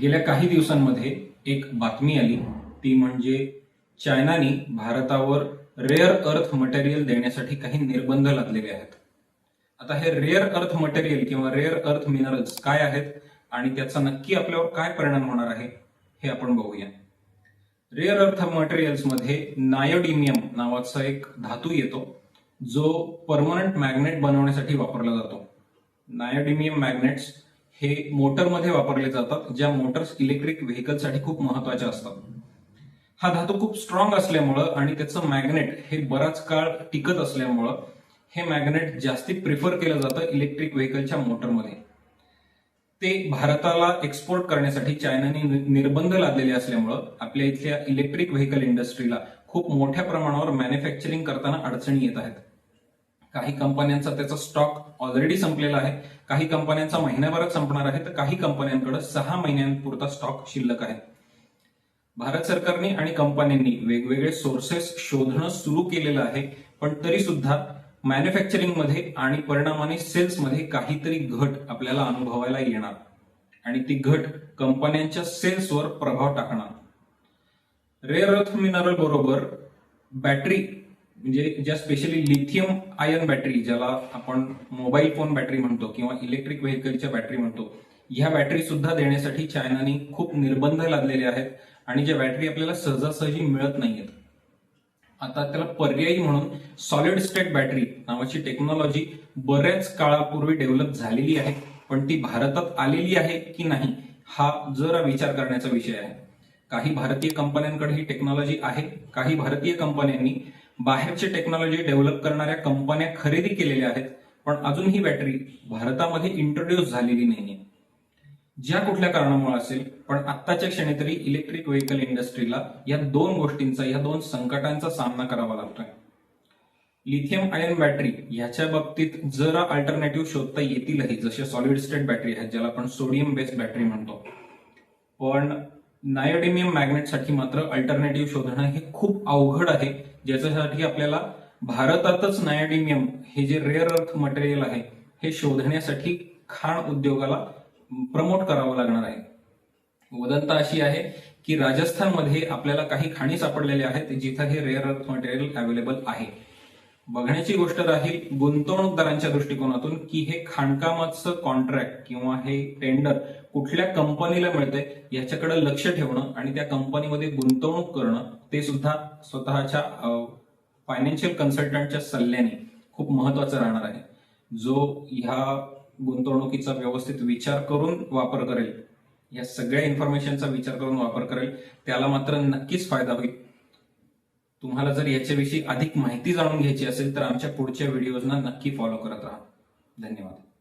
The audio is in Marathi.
गेल्या काही दिवसांमध्ये एक बातमी आली. ती म्हणजे चायनाने भारतावर रेअर अर्थ मटेरियल देण्यासाठी काही निर्बंध लादलेले आहेत. आता हे रेअर अर्थ मटेरियल किंवा रेअर अर्थ मिनरल्स काय आहेत आणि त्याचा नक्की आपल्यावर काय परिणाम होणार आहे हे आपण बघूया. रेअर अर्थ मटेरियल्समध्ये नायोडिमियम नावाचा एक धातू येतो जो परमनंट मॅग्नेट बनवण्यासाठी वापरला जातो. नायोडिमियम मॅग्नेट्स हे मोटरमध्ये वापरले जातात ज्या मोटर्स इलेक्ट्रिक व्हेकलसाठी खूप महत्त्वाच्या असतात. हा धातू खूप स्ट्रॉंग असल्यामुळं आणि त्याचं मॅग्नेट हे बराच काळ टिकत असल्यामुळं हे मॅग्नेट जास्ती प्रिफर केलं जातं इलेक्ट्रिक व्हेकलच्या मोटरमध्ये. ते भारताला एक्सपोर्ट करण्यासाठी चायनाने निर्बंध लादलेले असल्यामुळं आपल्या इथल्या इलेक्ट्रिक व्हेकल इंडस्ट्रीला खूप मोठ्या प्रमाणावर मॅन्युफॅक्चरिंग करताना अडचणी येत आहेत. काही कंपन्यांचा त्याचा स्टॉक ऑलरेडी संपलेला आहे. काही कंपन्यांचा महिन्याभरात संपणार आहे. तर काही कंपन्यांकडे सहा महिन्यांपुरता स्टॉक शिल्लक आहे. भारत सरकारने आणि कंपन्यांनी वेगवेगळे सोर्सेस शोधणं सुरू केलेलं आहे. पण तरी सुद्धा मॅन्युफॅक्चरिंगमध्ये आणि परिणामाने सेल्समध्ये काहीतरी घट आपल्याला अनुभवायला येणार. आणि ती घट कंपन्यांच्या सेल्सवर प्रभाव टाकणार. रेअर अर्थ मिनरल बरोबर बॅटरी म्हणजे ज्या स्पेशली लिथियम आयन बॅटरी ज्याला आपण मोबाईल फोन बॅटरी म्हणतो किंवा इलेक्ट्रिक व्हेकलच्या बॅटरी म्हणतो ह्या बॅटरी सुद्धा देण्यासाठी चायनाने खूप निर्बंध लादलेले आहेत आणि ज्या बॅटरी आपल्याला सहजासहजी मिळत नाहीयेत. आता त्याला पर्यायी म्हणून सॉलिड स्टेट बॅटरी नावाची टेक्नॉलॉजी बऱ्याच काळापूर्वी डेव्हलप झालेली आहे पण ती भारतात आलेली आहे की नाही हा जरा विचार करण्याचा विषय आहे. काही भारतीय कंपन्यांकडे ही टेक्नॉलॉजी आहे काही भारतीय कंपन्यांनी बाहेरची टेक्नॉलॉजी डेव्हलप करणाऱ्या कंपन्या खरेदी केलेल्या आहेत पण अजून ही बॅटरी भारतामध्ये इंट्रोड्यूस झालेली नाहीये. ज्या कुठल्या कारणामुळे असेल पण आत्ताच्या क्षणी तरी इलेक्ट्रिक व्हेकल इंडस्ट्रीला या दोन गोष्टींचा या दोन संकटांचा सामना करावा लागतोय. लिथियम आयन बॅटरी ह्याच्या बाबतीत जरा अल्टरनेटिव्ह शोधता येतीलही जसे सॉलिड स्टेट बॅटरी आहेत ज्याला आपण सोडियम बेस्ड बॅटरी म्हणतो. पण नायोडिमियम मॅग्नेटसाठी मात्र अल्टरनेटिव्ह शोधणं हे खूप अवघड आहे. ज्याच्यासाठी आपल्याला भारतातच नायडिमियम हे जे रेअर अर्थ मटेरियल आहे हे शोधण्यासाठी खाण उद्योगाला प्रमोट करावं लागणार आहे. वदंता अशी आहे की राजस्थानमध्ये आपल्याला काही खाणी सापडलेल्या आहेत जिथं हे रेअर अर्थ मटेरियल अवेलेबल आहे. बघण्याची गोष्ट राहील गुंतवणूकदारांच्या दृष्टिकोनातून की हे खाणकामाचं कॉन्ट्रॅक्ट किंवा हे टेंडर कुठल्या कंपनीला मिळतंय याच्याकडे लक्ष ठेवणं आणि त्या कंपनीमध्ये गुंतवणूक करणं ते सुद्धा स्वतःच्या फायनान्शियल कन्सल्टंटच्या सल्ल्याने खूप महत्वाचं राहणार आहे. जो ह्या गुंतवणुकीचा व्यवस्थित विचार करून वापर करेल या सगळ्या इन्फॉर्मेशनचा विचार करून वापर करेल त्याला मात्र नक्कीच फायदा होईल. तुम्हाला जर याच्याविषयी अधिक माहिती जाणून घ्यायची असेल तर आमच्या पुढच्या व्हिडिओजना नक्की फॉलो करत राहा. धन्यवाद.